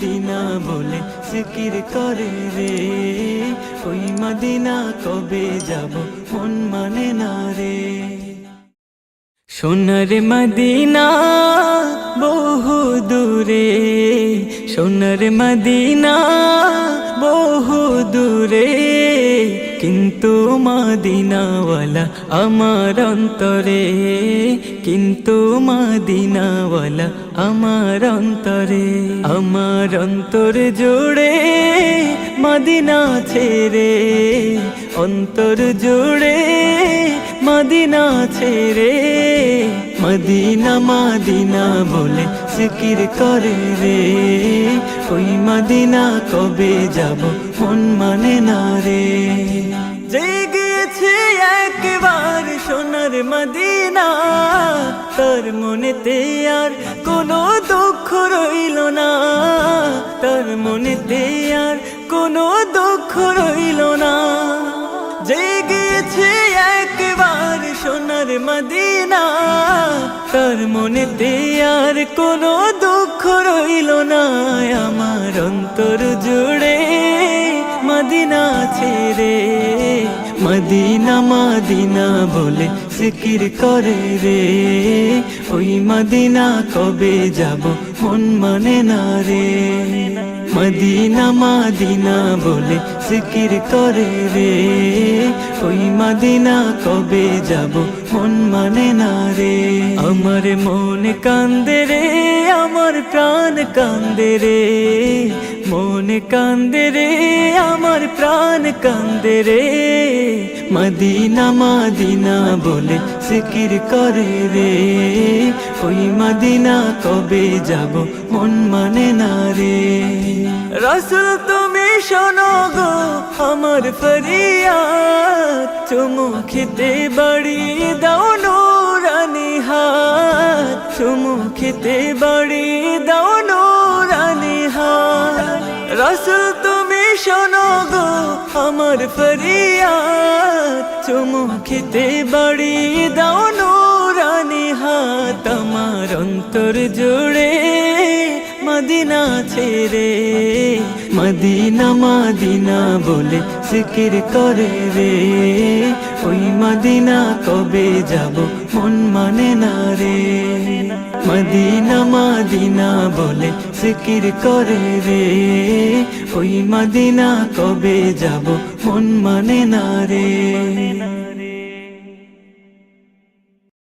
দিনা বলে করে রে। ওই মাদিনা কবে যাব মন মানে না রে। সোনার মদিনা বহু দূরে, সোনার মদিনা বহু দূরে। কিন্তু মদিনাওয়ালা আমার অন্তরে, কিন্তু মদিনাওয়ালা আমার অন্তরে, আমার অন্তর জুড়ে মাদিনা ছেড়ে, অন্তর জুড়ে মদিনা ছেড়ে, মদিনা মদিনা বলে জিকির করে রে, ওই মদিনা কবে যাব মন মানে না রে। মদিনা, তার মনেতে আর কোনো দুঃখ রইল না। তার মনেতে আর কোনো দুঃখ রইল না। যে জেগেছে একবার সোনার মদিনা, তার মনেতে আর কোনো দুঃখ রইল না। আমার অন্তর জুড়ে মদিনা ছেড়ে মদিনা মদিনা বলে জিকির করে রে। ওই মদিনা কবে যাব মন মানে না রে। মদিনা মদিনা বলে জিকির করে রে। ওই মদিনা কবে যাব মন মানে না রে। আমার মন কান্দে রে, আমার প্রাণ কান্দে রে, মন কান্দে রে, আমার প্রাণ কান্দে রে। মদিনা মদিনা বলে জিকির করে রে। ওই মদিনা কবে যাব মন মানে না রে। রসুল তুমি শোনো গো আমার ফরিয়াদ, চুমু খেতে বাড়ি দাও হাত। চুমু খেতে বাড়ি দাও নুরানি রসুল, তুমি শোনো গো আমার ফরিয়াদ। চুমু খেতে বাড়ি দাও নুরানি হাত আমার অন্তর জুড়ে। মদিনা ছেড়ে, মদিনা মদিনা বলে জিকির করে রে। ওই মদিনা কবে যাব মন মানে না রে। মদিনা মদিনা বলে জিকির করে রে। ওই মদিনা কবে যাব মন মানে না রে।